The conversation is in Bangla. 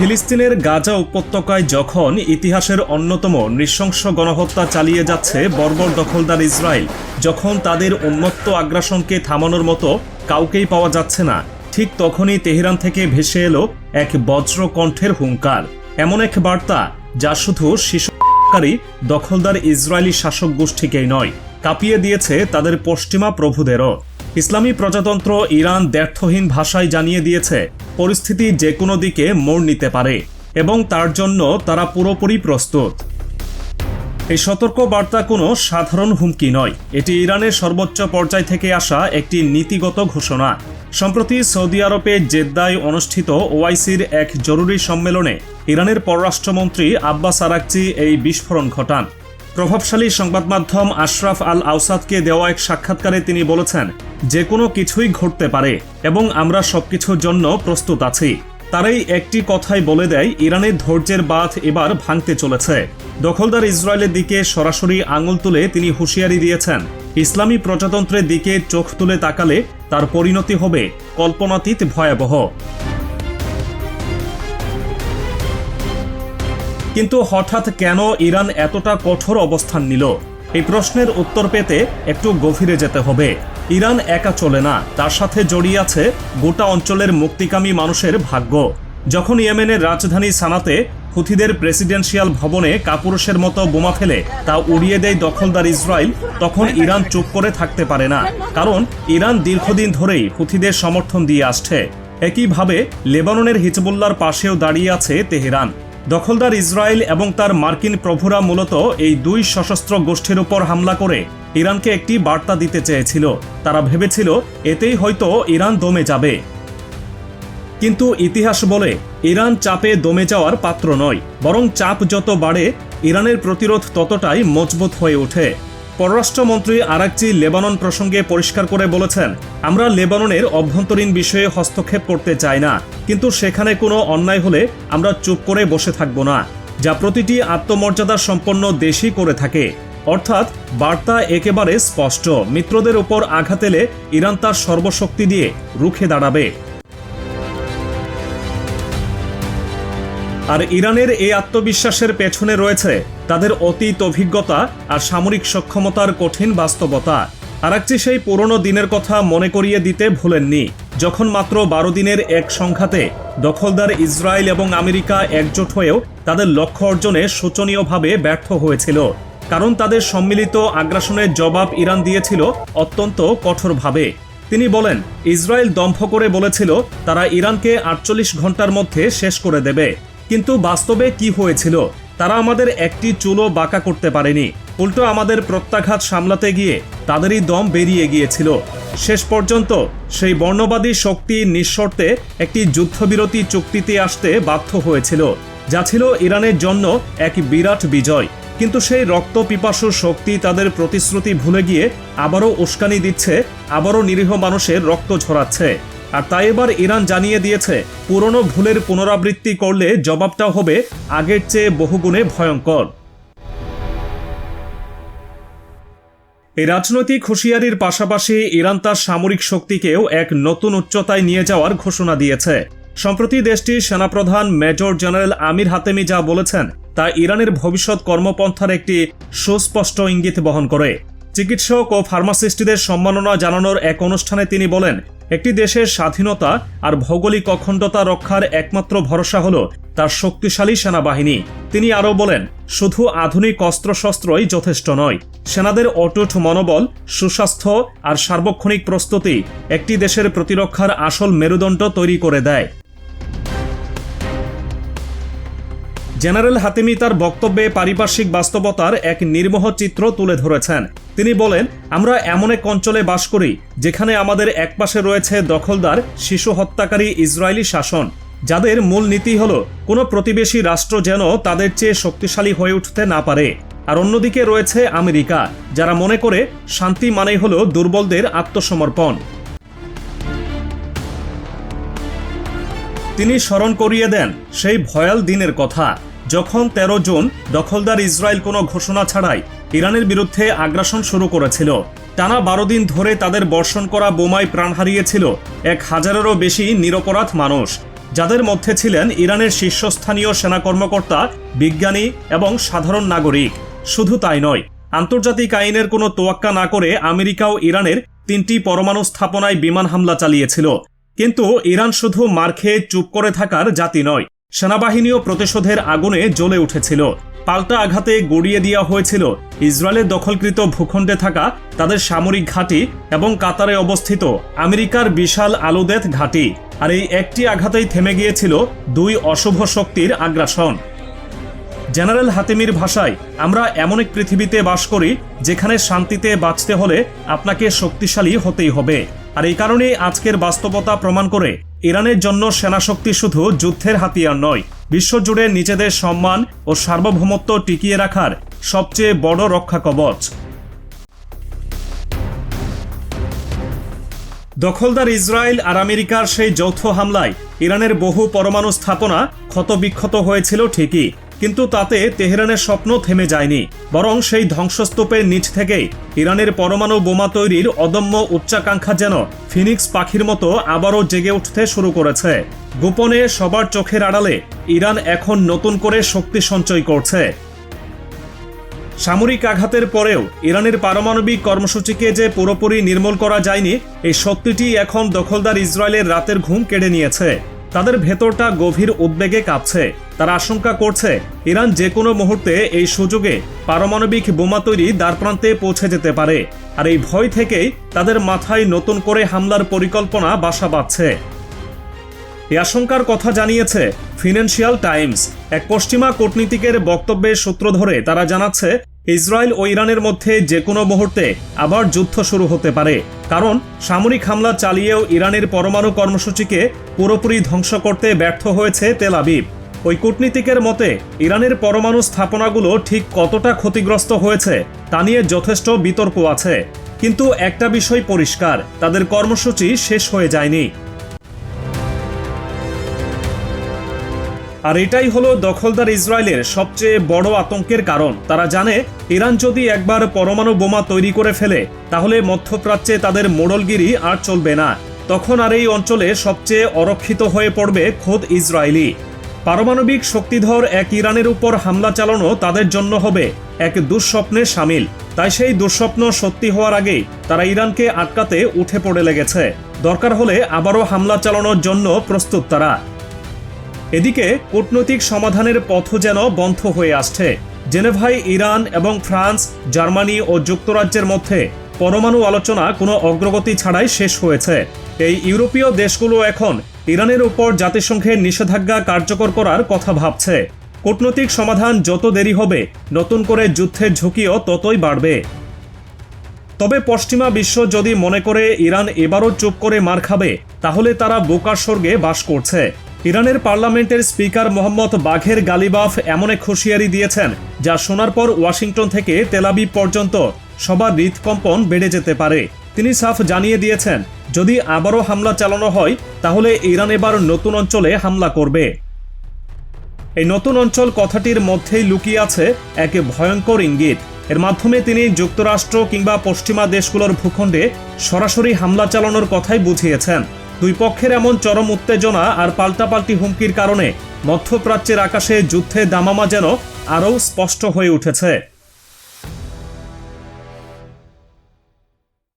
ফিলিস্তিনের গাজা উপত্যকায় যখন ইতিহাসের অন্যতম নৃশংস গণহত্যা চালিয়ে যাচ্ছে বর্বর দখলদার ইসরায়েল, যখন তাদের উন্মত্ত আগ্রাসনকে থামানোর মতো কাউকেই পাওয়া যাচ্ছে না, ঠিক তখনই তেহরান থেকে ভেসে এলো এক বজ্র কণ্ঠের হুঙ্কার। এমন এক বার্তা যা শুধু শিশুকারী দখলদার ইসরায়েলি শাসক গোষ্ঠীকেই নয়, কাঁপিয়ে দিয়েছে তাদের পশ্চিমা প্রভুদেরও। ইসলামী প্রজাতন্ত্র ইরান দ্ব্যর্থহীন ভাষায় জানিয়ে দিয়েছে, পরিস্থিতি যে কোনো দিকে মোড় নিতে পারে এবং তার জন্য তারা পুরোপুরি প্রস্তুত। এই সতর্ক বার্তা কোনো সাধারণ হুমকি নয়। এটি ইরানের সর্বোচ্চ পর্যায় থেকে আসা একটি নীতিগত ঘোষণা। সম্প্রতি সৌদি আরবে জেদ্দায় অনুষ্ঠিত ওআইসির এক জরুরি সম্মেলনে ইরানের পররাষ্ট্রমন্ত্রী আব্বাস আরাকচি এই বিস্ফোরণ ঘটান। প্রভাবশালী সংবাদ মাধ্যম আশরাফ আল আউসাদকে দেওয়া এক সাক্ষাৎকারে তিনি বলেছেন, যে কোনো কিছুই ঘটতে পারে এবং আমরা সবকিছুর জন্য প্রস্তুত আছি। তারাই একটি কথাই বলে দেয়, ইরানের ধৈর্যের বাঁধ এবার ভাঙতে চলেছে। দখলদার ইসরায়েলের দিকে সরাসরি আঙুল তুলে তিনি হুঁশিয়ারি দিয়েছেন, ইসলামী প্রজাতন্ত্রের দিকে চোখ তুলে তাকালে তার পরিণতি হবে কল্পনাতীত ভয়াবহ। কিন্তু হঠাৎ কেন ইরান এতটা কঠোর অবস্থান নিল? এই প্রশ্নের উত্তর পেতে একটু গভীরে যেতে হবে। ইরান একা চলে না, তার সাথে জড়িয়ে আছে গোটা অঞ্চলের মুক্তিকামী মানুষের ভাগ্য। যখন ইয়েমেনের রাজধানী সানাতে হুথিদের প্রেসিডেন্সিয়াল ভবনে কাপুরুষের মতো বোমা ফেলে তা উড়িয়ে দেয় দখলদার ইসরায়েল, তখন ইরান চুপ করে থাকতে পারে না, কারণ ইরান দীর্ঘদিন ধরেই হুথিদের সমর্থন দিয়ে আসছে। একইভাবে লেবাননের হিজবুল্লার পাশেও দাঁড়িয়ে আছে তেহরান। দখলদার ইসরায়েল এবং তার মার্কিন প্রভুরা মূলত এই দুই সশস্ত্র গোষ্ঠীর উপর হামলা করে ইরানকে একটি বার্তা দিতে চেয়েছিল। তারা ভেবেছিল, এতেই হয়তো ইরান দমে যাবে। কিন্তু ইতিহাস বলে, ইরান চাপে দমে যাওয়ার পাত্র নয়, বরং চাপ যত বাড়ে, ইরানের প্রতিরোধ ততটাই মজবুত হয়ে ওঠে। পররাষ্ট্রমন্ত্রী আরাকচি লেবানন প্রসঙ্গে পরিষ্কার করে বলেছেন, আমরা লেবাননের অভ্যন্তরীণ বিষয়ে হস্তক্ষেপ করতে চাই না, কিন্তু সেখানে কোনো অন্যায় হলে আমরা চুপ করে বসে থাকব না, যা প্রতিটি আত্মমর্যাদা সম্পন্ন দেশই করে থাকে। অর্থাৎ বার্তা একেবারে স্পষ্ট, মিত্রদের উপর আঘাত এলে ইরান তার সর্বশক্তি দিয়ে রুখে দাঁড়াবে। আর ইরানের এই আত্মবিশ্বাসের পেছনে রয়েছে তাদের অতীত অভিজ্ঞতা আর সামরিক সক্ষমতার কঠিন বাস্তবতা। আরাকচি সেই পুরনো দিনের কথা মনে করিয়ে দিতে ভুলেননি, যখন মাত্র বারো দিনের এক সংঘাতে দখলদার ইসরায়েল এবং আমেরিকা একজোট হয়েও তাদের লক্ষ্য অর্জনে শোচনীয়ভাবে ব্যর্থ হয়েছিল। কারণ তাদের সম্মিলিত আগ্রাসনের জবাব ইরান দিয়েছিল অত্যন্ত কঠোরভাবে। তিনি বলেন, ইসরায়েল দম্ভ করে বলেছিল, তারা ইরানকে আটচল্লিশ ঘণ্টার মধ্যে শেষ করে দেবে। কিন্তু বাস্তবে কি হয়েছিল? তারা আমাদের একটি চুলো বাঁকা করতে পারেনি। উল্টো আমাদের প্রত্যাঘাত সামলাতে গিয়ে তাদেরই দম বেরিয়ে গিয়েছিল। শেষ পর্যন্ত সেই বর্ণবাদী শক্তি নিঃশর্তে একটি যুদ্ধবিরতি চুক্তিতে আসতে বাধ্য হয়েছিল, যা ছিল ইরানের জন্য এক বিরাট বিজয়। কিন্তু সেই রক্ত পিপাসু শক্তি তাদের প্রতিশ্রুতি ভুলে গিয়ে আবারও উস্কানি দিচ্ছে, আবারও নিরীহ মানুষের রক্ত ঝরাচ্ছে। আর তাই এবার ইরান জানিয়ে দিয়েছে, পুরনো ভুলের পুনরাবৃত্তি করলে জবাবটা হবে আগের চেয়ে বহুগুণে ভয়ঙ্কর। এই রাজনৈতিক হুঁশিয়ারির পাশাপাশি ইরান তার সামরিক শক্তিকেও এক নতুন উচ্চতায় নিয়ে যাওয়ার ঘোষণা দিয়েছে। সম্প্রতি দেশটির সেনাপ্রধান মেজর জেনারেল আমির হাতেমি যা বলেছেন, তা ইরানের ভবিষ্যৎ কর্মপন্থার একটি সুস্পষ্ট ইঙ্গিত বহন করে। চিকিৎসক ও ফার্মাসিস্টদের সম্মাননা জানানোর এক অনুষ্ঠানে তিনি বলেন একটি দেশের স্বাধীনতা আর ভৌগোলিক অখণ্ডতা রক্ষার একমাত্র ভরসা হল তার শক্তিশালী সেনাবাহিনী। তিনি আরও বলেন, শুধু আধুনিক অস্ত্রশস্ত্রই যথেষ্ট নয়। সেনাদের অটুট মনোবল, সুস্বাস্থ্য আর সার্বক্ষণিক প্রস্তুতি একটি দেশের প্রতিরক্ষার আসল মেরুদণ্ড তৈরি করে দেয়। জেনারেল হাতিমি তার বক্তব্যে পারিপার্শ্বিক বাস্তবতার এক নির্মোহ চিত্র তুলে ধরেছেন। তিনি বলেন, আমরা এমন এক অঞ্চলে বাস করি, যেখানে আমাদের একপাশে রয়েছে দখলদার, শিশু হত্যাকারী ইসরায়েলি শাসন। যাদের মূল নীতি হল, কোনো প্রতিবেশী রাষ্ট্র যেন তাদের চেয়ে শক্তিশালী হয়ে উঠতে না পারে। আর অন্যদিকে রয়েছে আমেরিকা, যারা মনে করে শান্তি মানেই হল দুর্বলদের আত্মসমর্পণ। তিনি স্মরণ করিয়ে দেন সেই ভয়াল দিনের কথা। যখন ১৩ জুন দখলদার ইসরায়েল কোনো ঘোষণা ছাড়াই ইরানের বিরুদ্ধে আগ্রাসন শুরু করেছিল, টানা বারো দিন ধরে তাদের বর্ষণ করা বোমায় প্রাণ হারিয়েছিল এক হাজারেরও বেশি নিরপরাধ মানুষ, যাদের মধ্যে ছিলেন ইরানের শীর্ষস্থানীয় সেনা কর্মকর্তা বিজ্ঞানী এবং সাধারণ নাগরিক। শুধু তাই নয়, আন্তর্জাতিক আইনের কোনো তোয়াক্কা না করে আমেরিকাও ইরানের তিনটি পরমাণু স্থাপনায় বিমান হামলা চালিয়েছিল। কিন্তু ইরান শুধু মার খেয়ে চুপ করে থাকার জাতি নয় সেনাবাহিনীও প্রতিশোধের আগুনে জ্বলে উঠেছিল। পাল্টা আঘাতে গড়িয়ে দেওয়া হয়েছিল। ইসরায়েলের দখলকৃত ভূখণ্ডে থাকা তাদের সামরিক ঘাঁটি এবং কাতারে অবস্থিত আমেরিকার বিশাল আলুদেথ ঘাঁটি। আর এই একটি আঘাতেই থেমে গিয়েছিল দুই অশুভ শক্তির আগ্রাসন। জেনারেল হাতিমির ভাষায়, আমরা এমন এক পৃথিবীতে বাস করি যেখানে শান্তিতে বাঁচতে হলে আপনাকে শক্তিশালী হতেই হবে। আর এই কারণেই আজকের বাস্তবতা প্রমাণ করে ইরানের জন্য সেনাশক্তি শুধু যুদ্ধের হাতিয়ার নয়, বিশ্বজুড়ে নিজেদের সম্মান ও সার্বভৌমত্ব টিকিয়ে রাখার সবচেয়ে বড় রক্ষা কবচ। দখলদার ইসরায়েল আর আমেরিকার সেই যৌথ হামলায় ইরানের বহু পরমাণু স্থাপনা ক্ষতবিক্ষত হয়েছিল ঠিকই। কিন্তু তাতে তেহরানের স্বপ্ন থেমে যায়নি, বরং সেই ধ্বংসস্তূপের নিচ থেকেই ইরানের পরমাণু বোমা তৈরির অদম্য উচ্চাকাঙ্ক্ষা যেন ফিনিক্স পাখির মতো আবারও জেগে উঠতে শুরু করেছে। গোপনে সবার চোখের আড়ালে ইরান এখন নতুন করে শক্তি সঞ্চয় করছে। সামরিক আঘাতের পরেও ইরানের পারমাণবিক কর্মসূচিকে যে পুরোপুরি নির্মূল করা যায়নি, এই সত্যিটি এখন দখলদার ইসরায়েলের রাতের ঘুম কেড়ে নিয়েছে। তাদের ভেতরটা গভীর উদ্বেগে কাঁপছে। তারা আশঙ্কা করছে, ইরান যে কোনো মুহূর্তে এই সুযোগে পারমাণবিক বোমা তৈরি দ্বারপ্রান্তে পৌঁছে যেতে পারে। আর এই ভয় থেকেই তাদের মাথায় নতুন করে হামলার পরিকল্পনা বাসা বাঁধছে। এই আশঙ্কার কথা জানিয়েছে ফিনান্সিয়াল টাইমস। এক পশ্চিমা কূটনীতিকের বক্তব্যের সূত্র ধরে তারা জানাচ্ছে ইসরায়েল ও ইরানের মধ্যে যে কোনো মুহূর্তে আবার যুদ্ধ শুরু হতে পারে। কারণ, সামরিক হামলা চালিয়েও ইরানের পরমাণু কর্মসূচিকে পুরোপুরি ধ্বংস করতে ব্যর্থ হয়েছে তেল আবিব। ওই কূটনীতিকের মতে, ইরানের পরমাণু স্থাপনাগুলো ঠিক কতটা ক্ষতিগ্রস্ত হয়েছে তা নিয়ে যথেষ্ট বিতর্ক আছে। কিন্তু একটা বিষয় পরিষ্কার, তাদের কর্মসূচি শেষ হয়ে যায়নি। আর এটাই হলো দখলদার ইসরায়েলের সবচেয়ে বড় আতঙ্কের কারণ। তারা জানে, ইরান যদি একবার পরমাণু বোমা তৈরি করে ফেলে, তাহলে মধ্যপ্রাচ্যে তাদের মোড়লগিরি আর চলবে না। তখন আর এই অঞ্চলে সবচেয়ে অরক্ষিত হয়ে পড়বে খোদ ইসরায়েলি। পারমাণবিক শক্তিধর এক ইরানের উপর হামলা চালানো তাদের জন্য হবে এক দুঃস্বপ্নের সামিল। তাই সেই দুঃস্বপ্ন সত্যি হওয়ার আগেই তারা ইরানকে আটকাতে উঠে পড়ে লেগেছে। দরকার হলে আবারও হামলা চালানোর জন্য প্রস্তুত তারা। এদিকে কূটনৈতিক সমাধানের পথ যেন বন্ধ হয়ে আসছে। জেনেভায় ইরান এবং ফ্রান্স, জার্মানি ও যুক্তরাজ্যের মধ্যে পরমাণু আলোচনা কোনো অগ্রগতি ছাড়াই শেষ হয়েছে। এই ইউরোপীয় দেশগুলো এখন ইরানের উপর জাতিসংঘের নিষেধাজ্ঞা কার্যকর করার কথা ভাবছে। কূটনৈতিক সমাধান যত দেরি হবে, নতুন করে যুদ্ধের ঝুঁকিও ততই বাড়বে। তবে পশ্চিমা বিশ্ব যদি মনে করে ইরান এবারও চুপ করে মার খাবে, তাহলে তারা বোকার স্বর্গে বাস করছে। ইরানের পার্লামেন্টের স্পিকার মোহাম্মদ বাঘের গালিবাফ এমন এক হুঁশিয়ারি দিয়েছেন, যা শোনার পর ওয়াশিংটন থেকে তেলাবি পর্যন্ত সবার হৃদকম্পন বেড়ে যেতে পারে। তিনি সাফ জানিয়ে দিয়েছেন, যদি আবারও হামলা চালানো হয়, তাহলে ইরান এবার নতুন অঞ্চলে হামলা করবে। এই নতুন অঞ্চল কথাটির মধ্যেই লুকিয়ে আছে এক ভয়ঙ্কর ইঙ্গিত। এর মাধ্যমে তিনি যুক্তরাষ্ট্র কিংবা পশ্চিমা দেশগুলোর ভূখণ্ডে সরাসরি হামলা চালানোর কথাই বুঝিয়েছেন। দুই পক্ষের এমন চরম উত্তেজনা আর পাল্টাপাল্টি হুমকির কারণে মধ্যপ্রাচ্যের আকাশে যুদ্ধে দামামা যেন আরও স্পষ্ট হয়ে উঠেছে।